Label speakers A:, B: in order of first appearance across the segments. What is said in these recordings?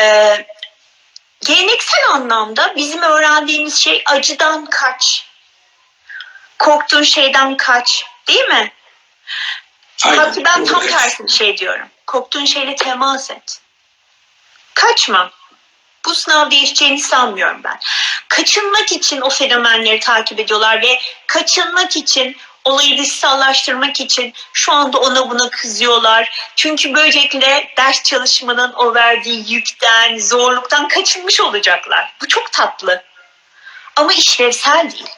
A: Ee, geleneksel anlamda bizim öğrendiğimiz şey acıdan kaç. Korktuğun şeyden kaç. Değil mi?
B: Aynen,
A: Halbuki ben tam tersi bir şey diyorum. Korktuğun şeyle temas et. Kaçma. Bu sınav değişeceğini sanmıyorum ben. Kaçınmak için o fenomenleri takip ediyorlar ve kaçınmak için olayı dışsallaştırmak için şu anda ona buna kızıyorlar. Çünkü böylelikle ders çalışmanın o verdiği yükten, zorluktan kaçınmış olacaklar. Bu çok tatlı. Ama işlevsel değil.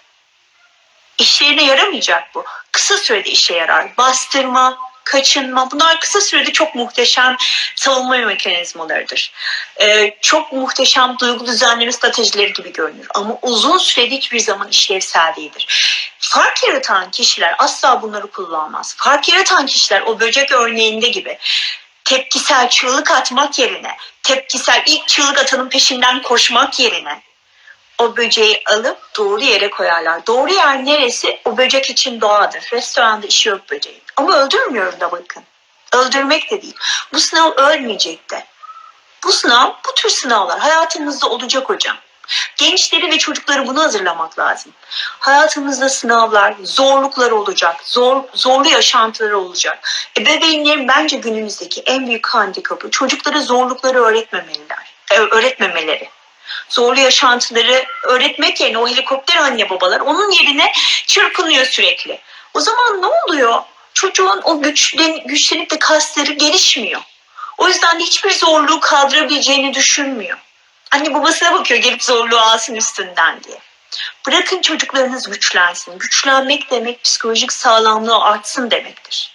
A: İşlerine yaramayacak bu. Kısa sürede işe yarar. Bastırma, kaçınma bunlar kısa sürede çok muhteşem savunma mekanizmalarıdır. Ee, çok muhteşem duygu düzenleme stratejileri gibi görünür. Ama uzun sürede hiçbir zaman işlevsel değildir. Fark yaratan kişiler asla bunları kullanmaz. Fark yaratan kişiler o böcek örneğinde gibi tepkisel çığlık atmak yerine, tepkisel ilk çığlık atanın peşinden koşmak yerine o böceği alıp doğru yere koyarlar. Doğru yer neresi? O böcek için doğadır. Restoranda işi yok böceğin. Ama öldürmüyorum da bakın. Öldürmek de değil. Bu sınav ölmeyecek de. Bu sınav, bu tür sınavlar hayatımızda olacak hocam. Gençleri ve çocukları bunu hazırlamak lazım. Hayatımızda sınavlar, zorluklar olacak, zor, zorlu yaşantılar olacak. Ebeveynlerin bence günümüzdeki en büyük handikapı çocuklara zorlukları öğretmemeliler, öğretmemeleri zorlu yaşantıları öğretmek yerine o helikopter anne babalar onun yerine çırpınıyor sürekli. O zaman ne oluyor? Çocuğun o güçlen, güçlenip de kasları gelişmiyor. O yüzden de hiçbir zorluğu kaldırabileceğini düşünmüyor. Anne babasına bakıyor gelip zorluğu alsın üstünden diye. Bırakın çocuklarınız güçlensin. Güçlenmek demek psikolojik sağlamlığı artsın demektir.